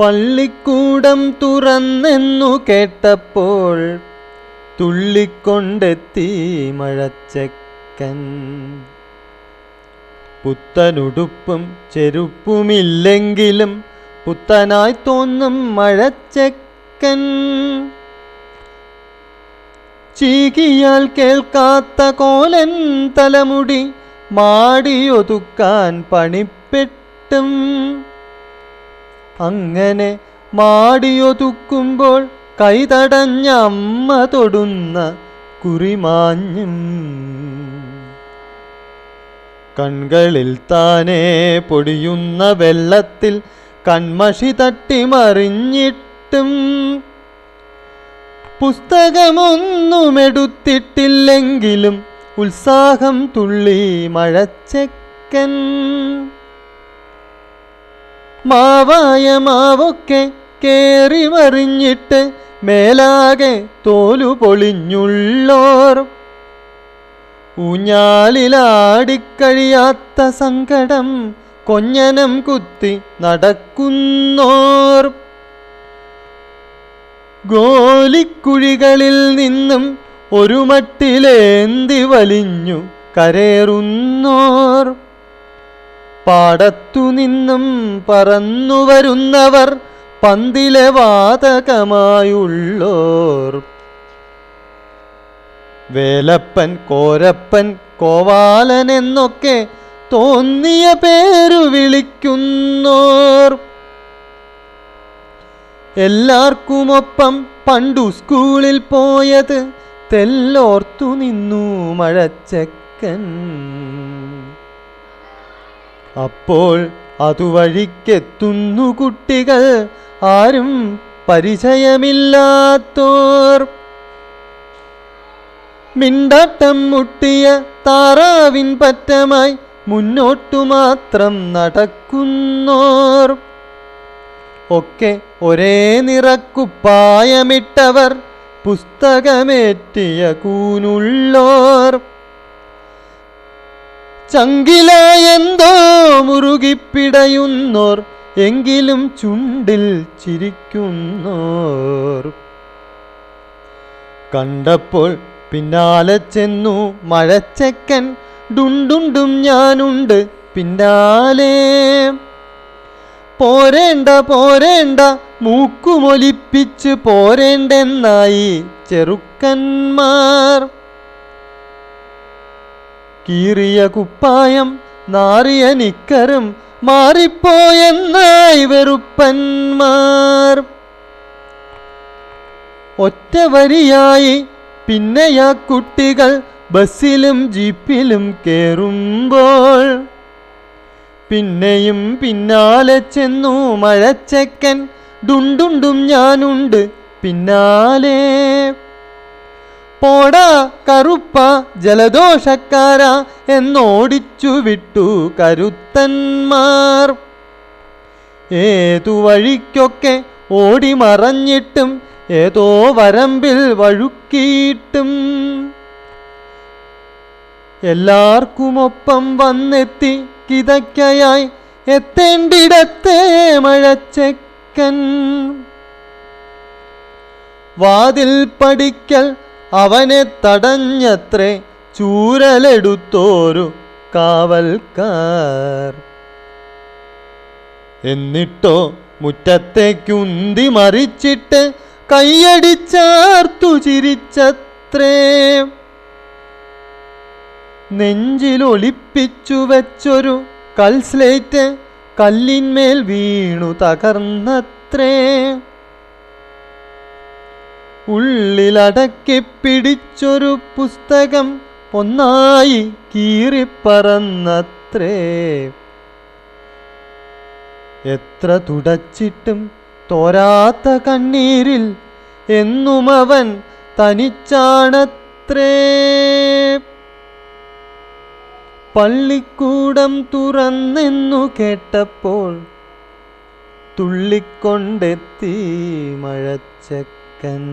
പള്ളിക്കൂടം തുറന്നെന്നു കേട്ടപ്പോൾ തുള്ളിക്കൊണ്ടെത്തി മഴച്ചക്കൻ. പുത്തനുടുപ്പും ചെരുപ്പുമില്ലെങ്കിലും പുത്തനായി തോന്നും മഴച്ചക്കൻ. ചീകിയാൽ കേൾക്കാത്ത കോലൻ തലമുടി മാടിയൊതുക്കാൻ പണിപ്പെട്ടും. അങ്ങനെ മാടിയൊതുക്കുമ്പോൾ കൈതടഞ്ഞ അമ്മ തൊടുന്ന കുറിമാഞ്ഞും കൺകളിൽ താനേ പൊടിയുന്ന വെള്ളത്തിൽ കൺമഷി തട്ടി മറിഞ്ഞിട്ടും പുസ്തകമൊന്നുമെടുത്തിട്ടില്ലെങ്കിലും ഉത്സാഹം തുള്ളി മഴച്ചക്കൻ മാവായ മാവൊക്കെ കേറി മറിഞ്ഞിട്ട് മേലാകെ തോലു പൊളിഞ്ഞുള്ളോർ. ഊഞ്ഞാലിലാടിക്കഴിയാത്ത സങ്കടം കൊഞ്ഞനം കുത്തി നടക്കുന്നോർ. ഗോലിക്കുഴികളിൽ നിന്നും ഒരു മട്ടിലേന്തി വലിഞ്ഞു കരേറുന്നോർ. പാടത്തു നിന്നും പറന്നു വരുന്നവർ പന്തിലെ വാതകമായുള്ളോർ. വേലപ്പൻ കോരപ്പൻ കോവാലൻ എന്നൊക്കെ തോന്നിയ പേരു വിളിക്കുന്നോർ. എല്ലാവർക്കുമൊപ്പം പണ്ടു സ്കൂളിൽ പോയത് തെല്ലോർത്തു നിന്നു മഴച്ചക്കൻ. അപ്പോൾ അതുവഴിക്കെത്തുന്നു കുട്ടികൾ. ആരും പരിചയമില്ലാത്തോർ. മിണ്ടാട്ടം മുട്ടിയ താറാവിൻ പറ്റമായി മുന്നോട്ടു മാത്രം നടക്കുന്നോർ. ഒക്കെ ഒരേ നിറക്കുപ്പായമിട്ടവർ പുസ്തകമേറ്റിയ കൂനുള്ളോർ. ചങ്കിലായെന്തോ മുറുകിപ്പിടയുന്നോർ എങ്കിലും ചുണ്ടിൽ ചിരിക്കുന്നോർ. കണ്ടപ്പോൾ പിന്നാലെ ചെന്നു മഴച്ചക്കൻ ഡുണ്ടുണ്ടും ഞാനുണ്ട് പിന്നാലെ. പോരേണ്ട പോരേണ്ട മൂക്കുമൊലിപ്പിച്ച് പോരേണ്ടെന്നായി ചെറുക്കന്മാർ. കീറിയ കുപ്പായം നാറിയ നിക്കറും മാറിപ്പോയെന്നായി വെറുപ്പന്മാർ ഒറ്റ വരിയായി പിന്നെയാ കുട്ടികൾ ബസ്സിലും ജീപ്പിലും കേറുമ്പോൾ. പിന്നെയും പിന്നാലെ ചെന്നു മഴച്ചക്കൻ ഡുണ്ടുണ്ടും ഞാനുണ്ട് പിന്നാലെ പോടാ കറുപ്പ ജലദോഷക്കാര എന്നോടിച്ചു വിട്ടു കരുത്തന്മാർ. ഏതു വഴിക്കൊക്കെ ഓടി മറഞ്ഞിട്ടും ഏതോ വരമ്പിൽ വഴുക്കിയിട്ടും എല്ലാവർക്കുമൊപ്പം വന്നെത്തി കിതയ്ക്കയായി എത്തേണ്ടിടത്തെ മഴച്ചക്കൻ. വാതിൽ പടിക്കൽ അവനെ തടഞ്ഞത്രേ ചൂരലെടുത്തോരു കാവൽക്കാർ. എന്നിട്ടോ മുറ്റത്തേക്കുന്തി മറിച്ചിട്ട് കൈയടിച്ചാർത്തു ചിരിച്ചത്രേ. നെഞ്ചിലൊളിപ്പിച്ചു വെച്ചൊരു കൽസ്ലേറ്റ് കല്ലിന്മേൽ വീണു തകർന്നത്രേ. ഉള്ളിലടക്കി പിടിച്ചൊരു പുസ്തകം ഒന്നായി കീറിപ്പറന്നത്രേ. എത്ര തുടച്ചിട്ടും തോരാത്ത കണ്ണീരിൽ എന്നും അവൻ തനിച്ചാണത്രേ. പള്ളിക്കൂടം തുറന്നെന്നു കേട്ടപ്പോൾ തുള്ളിക്കൊണ്ടെത്തി മഴച്ചക്കൻ